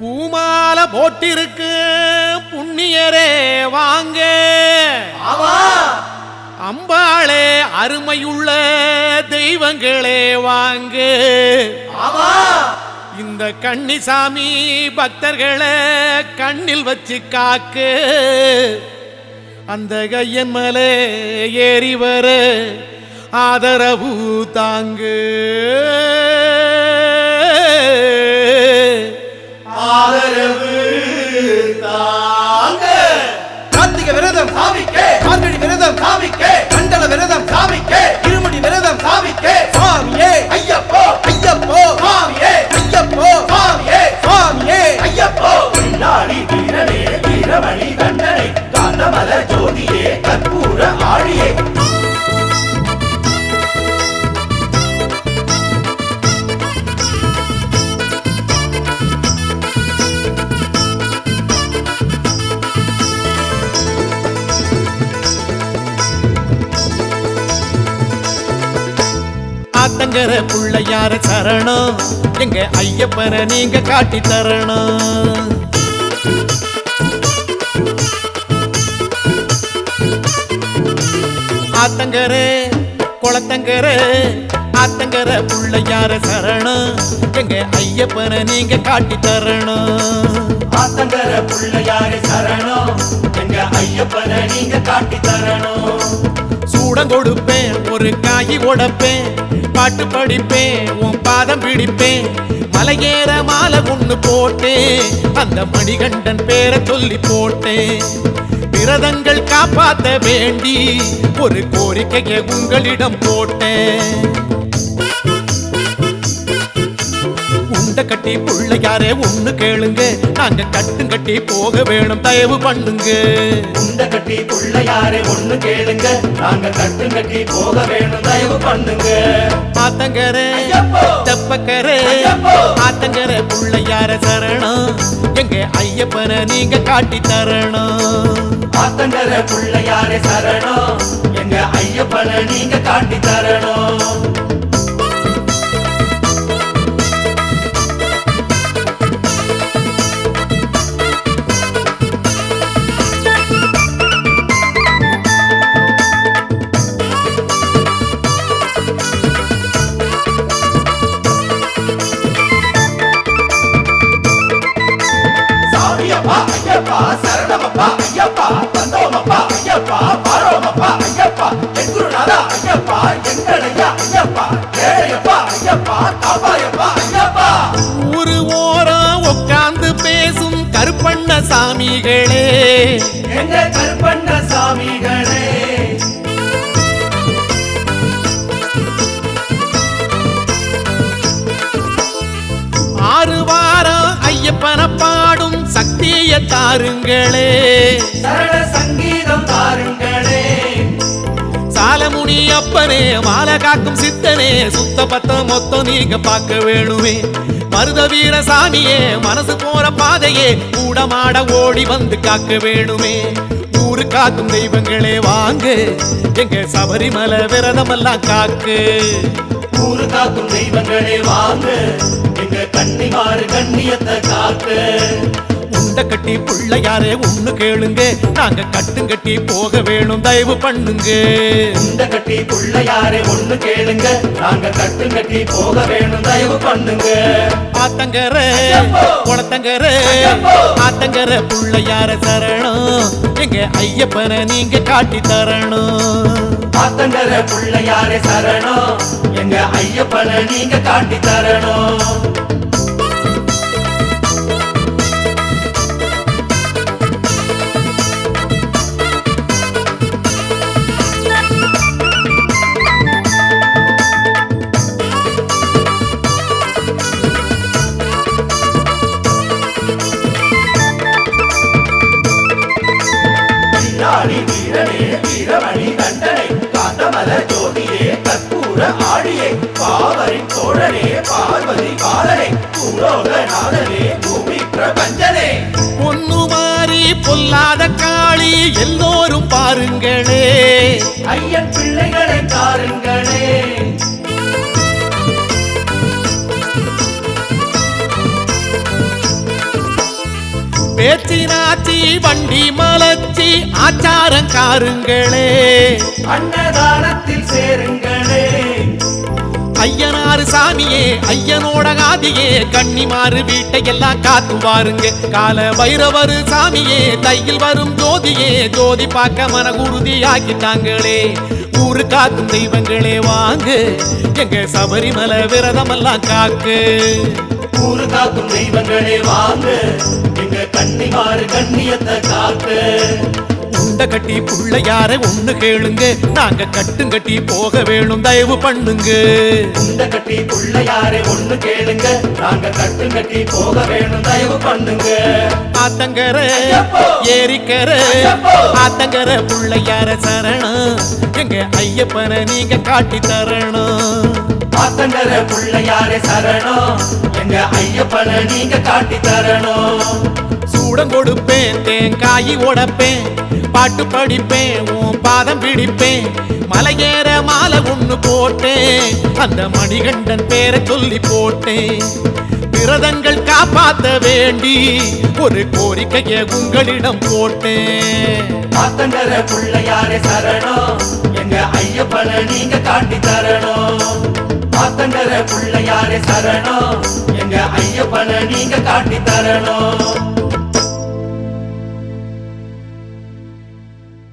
பூமால போட்டிருக்கு புண்ணியரே வாங்க. அம்பாளே அருமையுள்ள தெய்வங்களே வாங்க. இந்த கன்னிசாமி பக்தர்களை கண்ணில் வச்சு காக்கு. அந்த கையன் மலை ஏறி வர ஆதரவு தாங்கு. விரதம் சாமிக்கே. கண்டல விரதம் சாமிக்கே. இருமுடி விரதம் சாமிக்கே. சாமியே. ஐயப்போ. ஐயப்போ. சாமியே. ஐயப்போ. சாமியே. சாமியே. ஐயப்போ. பின்னாடி வீரனே வீரமணி கண்டனை காந்தமல ஜோதியே. ஆத்தங்கர புள்ளையார சரணம். எங்க ஐயப்பனை நீங்க காட்டி தரணும். ஆத்தங்கரே குளத்தங்கரே ஆத்தங்கர புள்ளையார சரணம். எங்க ஐயப்பனை நீங்க காட்டி தரணும். ஆத்தங்கர புள்ளையாரே சரணம். எங்க ஐயப்பனை நீங்க காட்டி தரணும். சூடம் கொடுப்பேன் ஒரு காய் உடைப்பேன். பாட்டு படிப்பேன் உன் பாதம் பிடிப்பேன் மலையேற மாலை ஒண்ணு போட்டேன். அந்த மணிகண்டன் பேரை சொல்லி போட்டேன். விரதங்கள் காப்பாத்த வேண்டி ஒரு கோரிக்கையை உங்களிடம் போட்டேன். உண்ட கட்டி புள்ளையாரே ஒண்ணு கேளுங்க. நாங்க கட்டும் கட்டி போக வேணும் தயவு பண்ணுங்க. உண்ட கட்டி புள்ளையாரே ஒண்ணு கேளுங்க. நாங்க கட்டு கட்டி போக வேணும் தயவு பண்ணுங்க. ஆத்தங்கரே! தெப்பக்கரே! ஆத்தங்கர புள்ளையார சரணம். எங்க ஐயப்பனை நீங்க காட்டி தரணும். ஆத்தங்கர புள்ளையாரே சரணம். எங்க ஐயப்பனை நீங்க காட்டி தரணும். சாமியப்பா ஐயப்பா சரணமப்பா ஐயப்பா வந்தோமப்பா ஐயப்பா பாரோமப்பா ஐயப்பா என் குருநாதா ஐயப்பா எங்களையா ஐயப்பா ஏழையப்பா ஐயப்பா காப்பாயப்பா ஐயப்பா. ஊரு ஓரம் உட்கார்ந்து பேசும் கருப்பண்ண சாமிகளே எங்க கருப்பண்ண சாமிகளே சக்தியை தாருங்களே. சரண சங்கீதம் தாருங்களே. சாலமுனி அப்பனே மாலை காக்கும் சித்தனே சுத்த பத்தம் மொத்தம் நீங்க பார்க்க வேணுமே. மருத வீர சாமியே மனசு போற பாதையே கூடமாட ஓடி வந்து காக்க வேணுமே. ஊரு காக்கும் தெய்வங்களே வாங்க. எங்க சபரிமலை விரதமெல்லாம் காக்கு. ஊரு காக்கும் தெய்வங்களே வாங்க. எங்க கன்னிமாறு கண்ணியத்தை காக்கு. உண்ட கட்டி புள்ளையாரே ஒண்ணு கேளுங்க. நாங்க கட்டும் கட்டி போக வேணும் தயவு பண்ணுங்க. இந்த கட்டி புள்ளையாரே ஒண்ணு கேளுங்க. நாங்க கட்டு கட்டி போக வேணும் தயவு பண்ணுங்க. ஆத்தங்கர! குளத்தங்கர! ஆத்தங்கர புள்ளையார சரணம். எங்க ஐயப்பனை நீங்க காட்டி தரணும். ஆத்தங்கர புள்ளையாரே சரணம். எங்க ஐயப்பனை நீங்க காட்டி தரணும். பின்னாடி வீரனே வீரமணி கண்டனை காந்தமல ஜோதியே கற்பூர ஆடியே பாவரின் தோழனே பார்வதி பாலனே பூலோகநாதனே பூமி பிரபஞ்சனே. பொண்ணு மாறி பொல்லாத காளி எல்லோரும் பாருங்களே. ஐயன் பிள்ளைகளை தாருங்களே பேச்சினாச்சி வண்டி மலச்சி ஆச்சாரங்காருங்களே. அன்னதானத்தில் சேருங்களே. ஐயனாறு சாமியே ஐயனோட காதியே கன்னிமாறு வீட்டை எல்லாம் காத்து வாருங்க. கால பைரவரு சாமியே தையில் வரும் ஜோதியே ஜோதி பார்க்க மன உறுதி ஆக்கிட்டாங்களே ஊரு காக்கும் தெய்வங்களே வாங்க. எங்க சபரிமலை விரதமெல்லாம் காக்கு. ஊரு காக்கும் தெய்வங்களே வாங்க எங்க கன்னிமாறு கண்ணியத்தை காக்க உண்ட கட்டி புள்ளையார ஒண்ணு கேளுங்க. நாங்க கட்டும் கட்டி போக வேணும் தயவு பண்ணுங்க. உண்ட கட்டி புள்ளையாரே ஒண்ணு கேளுங்க. நாங்க கட்டு கட்டி போக வேணும் தயவு பண்ணுங்க. ஆத்தங்கர! ஏரிக்கர! ஆத்தங்கர புள்ளையார சரணம். எங்க ஐயப்பனை நீங்க காட்டி தரணும். ஆத்தங்கர புள்ளையாரே சரணம். எங்க ஐயப்பனை நீங்க காட்டி தரணும். சூடம் கொடுப்பேன் தேங்காய் உடைப்பேன். பாட்டு படிப்பேன் உன் பாதம் பிடிப்பேன் மலையேற மாலை ஒண்ணு போட்டேன். அந்த மணிகண்டன் பேரை சொல்லி போட்டேன். விரதங்கள் காப்பாத்த வேண்டி ஒரு கோரிக்கையை உங்களிடம் போட்டேன். ஆத்தங்கர புள்ளையாரே சரணம். எங்க ஐயப்பனை நீங்க காட்டி தரணும். ஆத்தங்கர புள்ளையாரே சரணம். எங்க ஐயப்பனை நீங்க காட்டி தரணும்.